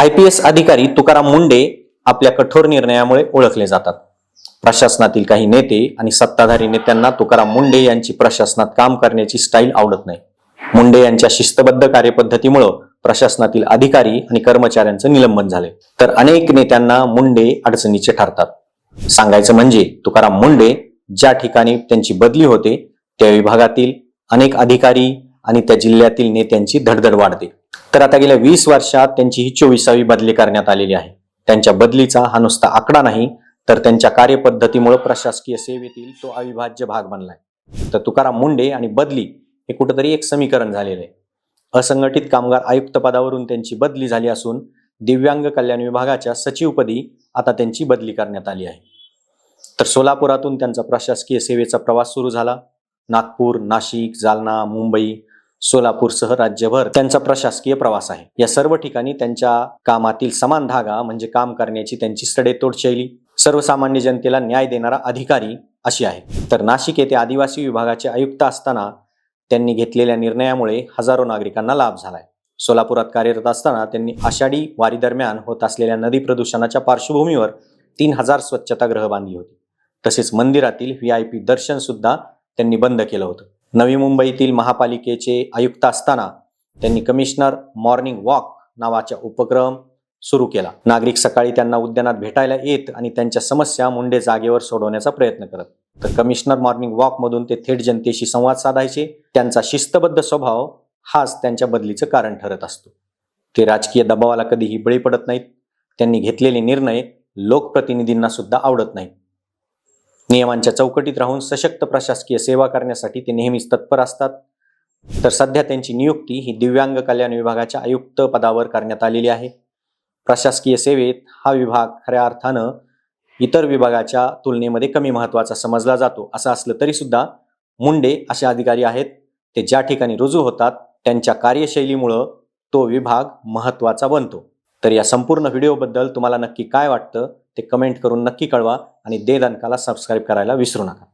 I P S अधिकारी तुकाराम मुंडे आपल्या कठोर निर्णयामुळे ओळखले जातात. प्रशासनातील काही नेते आणि सत्ताधारी नेत्यांना तुकाराम मुंडे यांची प्रशासनात काम करण्याची स्टाईल आवडत नाही. मुंडे यांच्या शिस्तबद्ध कार्यपद्धतीमुळं प्रशासनातील अधिकारी आणि कर्मचाऱ्यांचं निलंबन झाले. तर अनेक नेत्यांना मुंडे अडचणीचे ठरतात. सांगायचं म्हणजे तुकाराम मुंडे ज्या ठिकाणी त्यांची बदली होते त्या विभागातील अनेक अधिकारी आणि त्या जिल्ह्यातील नेत्यांची धडधड वाढते. तर आता गेल्या वीस वर्षात त्यांची ही चोवीसावी बदली करण्यात आलेली आहे. त्यांच्या बदलीचा हा नुसता आकडा नाही तर त्यांच्या कार्यपद्धतीमुळे प्रशासकीय सेवेतील तो अविभाज्य भाग बनलाय. तर तुकाराम मुंडे आणि बदली हे कुठंतरी एक समीकरण झालेलं आहे. असंघटित कामगार आयुक्त पदावरून त्यांची बदली झाली असून दिव्यांग कल्याण विभागाच्या सचिवपदी आता त्यांची बदली करण्यात आली आहे. तर सोलापुरातून त्यांचा प्रशासकीय सेवेचा प्रवास सुरू झाला. नागपूर नाशिक जालना मुंबई सोलापूरसह राज्यभर त्यांचा प्रशासकीय प्रवास आहे. या सर्व ठिकाणी त्यांच्या कामातील समान धागा म्हणजे काम करण्याची त्यांची सडेतोड शैली सर्वसामान्य जनतेला न्याय देणारा अधिकारी अशी आहे. तर नाशिक येथे आदिवासी विभागाचे आयुक्त असताना त्यांनी घेतलेल्या निर्णयामुळे हजारो नागरिकांना लाभ झालाय. सोलापुरात कार्यरत असताना त्यांनी आषाढी वारी दरम्यान होत असलेल्या नदी प्रदूषणाच्या पार्श्वभूमीवर तीन हजार स्वच्छतागृह बांधली होती. तसेच मंदिरातील व्ही आय पी दर्शन सुद्धा त्यांनी बंद केलं होतं. नवी मुंबईतील महापालिकेचे आयुक्त असताना त्यांनी कमिशनर मॉर्निंग वॉक नावाचा उपक्रम सुरू केला. नागरिक सकाळी त्यांना उद्यानात भेटायला येत आणि त्यांच्या समस्या मुंडे जागेवर सोडवण्याचा प्रयत्न करत. तर कमिशनर मॉर्निंग वॉक मधून ते थेट जनतेशी संवाद साधायचे. त्यांचा शिस्तबद्ध स्वभाव हाच त्यांच्या बदलीचं कारण ठरत असतो. ते राजकीय दबावाला कधीही बळी पडत नाहीत. त्यांनी घेतलेले निर्णय लोकप्रतिनिधींना सुद्धा आवडत नाहीत. नियमांच्या चौकटीत राहून सशक्त प्रशासकीय सेवा करण्यासाठी ते नेहमीच तत्पर असतात. तर सध्या त्यांची नियुक्ती ही दिव्यांग कल्याण विभागाच्या आयुक्त पदावर करण्यात आलेली आहे. प्रशासकीय सेवेत हा विभाग खऱ्या अर्थानं इतर विभागाच्या तुलनेमध्ये कमी महत्त्वाचा समजला जातो. असं असलं तरी सुद्धा मुंडे असे अधिकारी आहेत. ते ज्या ठिकाणी रुजू होतात त्यांच्या कार्यशैलीमुळं तो विभाग महत्त्वाचा बनतो. तर या संपूर्ण व्हिडिओबद्दल तुम्हाला नक्की काय वाटतं ते कमेंट करून नक्की कळवा आणि दे दणकाला सबस्क्राईब करायला विसरू नका.